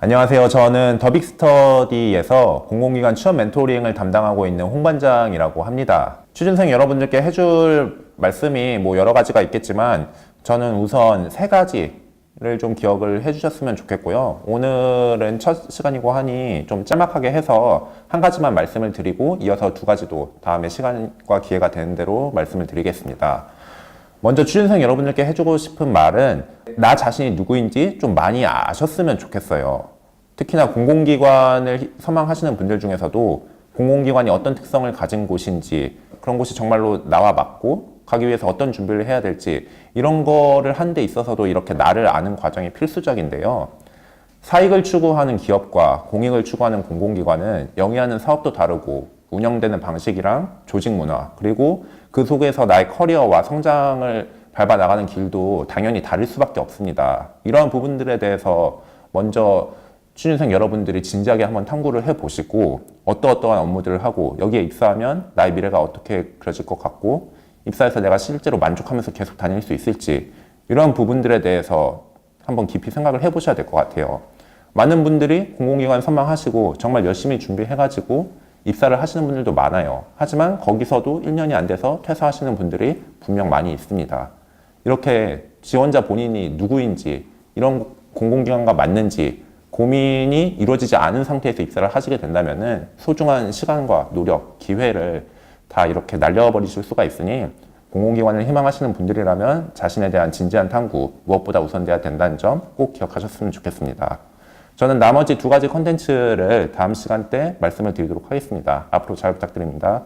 안녕하세요. 저는 더빅스터디에서 공공기관 취업 멘토링을 담당하고 있는 홍반장이라고 합니다. 취준생 여러분들께 해줄 말씀이 뭐 여러 가지가 있겠지만 저는 우선 세 가지를 좀 기억을 해주셨으면 좋겠고요. 오늘은 첫 시간이고 하니 좀 짤막하게 해서 한 가지만 말씀을 드리고 이어서 두 가지도 다음에 시간과 기회가 되는 대로 말씀을 드리겠습니다. 먼저 취준생 여러분들께 해주고 싶은 말은 나 자신이 누구인지 좀 많이 아셨으면 좋겠어요. 특히나 공공기관을 선망하시는 분들 중에서도 공공기관이 어떤 특성을 가진 곳인지 그런 곳이 정말로 나와 맞고 가기 위해서 어떤 준비를 해야 될지 이런 거를 하는 데 있어서도 이렇게 나를 아는 과정이 필수적인데요. 사익을 추구하는 기업과 공익을 추구하는 공공기관은 영위하는 사업도 다르고 운영되는 방식이랑 조직 문화 그리고 그 속에서 나의 커리어와 성장을 밟아 나가는 길도 당연히 다를 수밖에 없습니다. 이러한 부분들에 대해서 먼저 취준생 여러분들이 진지하게 한번 탐구를 해 보시고 어떠어떠한 업무들을 하고 여기에 입사하면 나의 미래가 어떻게 그려질 것 같고 입사해서 내가 실제로 만족하면서 계속 다닐 수 있을지 이런 부분들에 대해서 한번 깊이 생각을 해보셔야 될 것 같아요. 많은 분들이 공공기관 선망하시고 정말 열심히 준비해가지고 입사를 하시는 분들도 많아요. 하지만 거기서도 1년이 안 돼서 퇴사하시는 분들이 분명 많이 있습니다. 이렇게 지원자 본인이 누구인지 이런 공공기관과 맞는지 고민이 이루어지지 않은 상태에서 입사를 하시게 된다면 소중한 시간과 노력, 기회를 다 이렇게 날려버리실 수가 있으니 공공기관을 희망하시는 분들이라면 자신에 대한 진지한 탐구 무엇보다 우선돼야 된다는 점 꼭 기억하셨으면 좋겠습니다. 저는 나머지 두 가지 컨텐츠를 다음 시간 때 말씀을 드리도록 하겠습니다. 앞으로 잘 부탁드립니다.